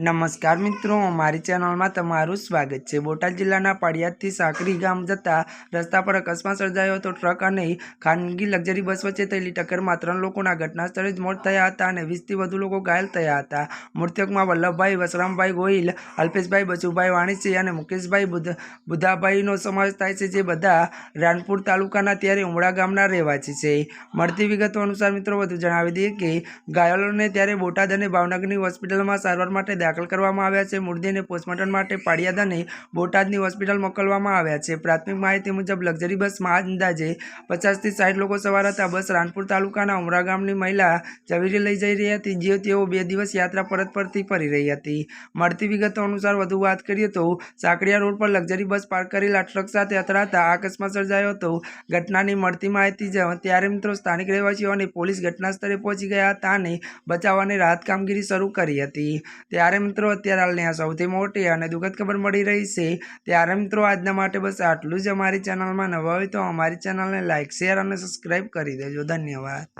નમસ્કાર મિત્રો મારી ચેનલમાં તમારું સ્વાગત છે. બોટાદ જિલ્લાના પાડિયાદથી સાંકરી ગામ જતા રસ્તા પર અકસ્માત સર્જાયો હતો. ટ્રક અને ખાનગી લક્ઝરી બસ વચ્ચે થયેલી ટક્કરમાં ત્રણ લોકોના ઘટના સ્થળે જ મોત થયા હતા અને વીસથી વધુ લોકો ઘાયલ થયા હતા. મૃતકમાં વલ્લભભાઈ, વસરામભાઈ ગોહિલ, અલ્પેશભાઈ, બચુભાઈ વાણીસિંહ અને મુકેશભાઈ બુધ, બુધાભાઈનો સમાવેશ થાય છે, જે બધા રાનપુર તાલુકાના ત્યારે ઉમળા ગામના રહેવાસી છે. મળતી વિગતો અનુસાર મિત્રો, વધુ જણાવી દઈએ કે ઘાયલોને ત્યારે બોટાદ અને ભાવનગરની હોસ્પિટલમાં સારવાર માટે દાખલ કરવામાં આવ્યા છે. મૃતદેહને પોસ્ટમોર્ટમ માટે પાડિયાદ અને બોટાદની હોસ્પિટલ મોકલવામાં આવ્યા છે. પ્રાથમિક માહિતી મુજબ લક્ઝરી બસમાં અંદાજે પચાસથી સાઠ લોકો સવાર હતા. બસ રાનપુર તાલુકાના ઉમરા ગામની મહિલા ઝવેરી લઈ જઈ રહી હતી જે તેઓ બે દિવસ યાત્રા પરત પરથી ફરી રહી હતી. મળતી વિગતો અનુસાર વધુ વાત કરીએ તો સાંકળિયા રોડ પર લક્ઝરી બસ પાર્ક કરેલા ટ્રક સાથે અથડાતા આ અકસ્માત સર્જાયો હતો. ઘટનાની મળતી માહિતી ત્યારે મિત્રો સ્થાનિક રહેવાસીઓ અને પોલીસ ઘટના સ્થળે પહોંચી ગયા હતા અને બચાવવાની રાહત કામગીરી શરૂ કરી હતી. મિત્રો, અત્યારે હાલની આ સૌથી મોટી અને દુઃખદ ખબર મળી રહી છે ત્યારે મિત્રો, આજના માટે બસ આટલું જ અમારી ચેનલમાં નવા હોય તો અમારી ચેનલને લાઇક શેર અને સબસ્ક્રાઈબ કરી દેજો. ધન્યવાદ.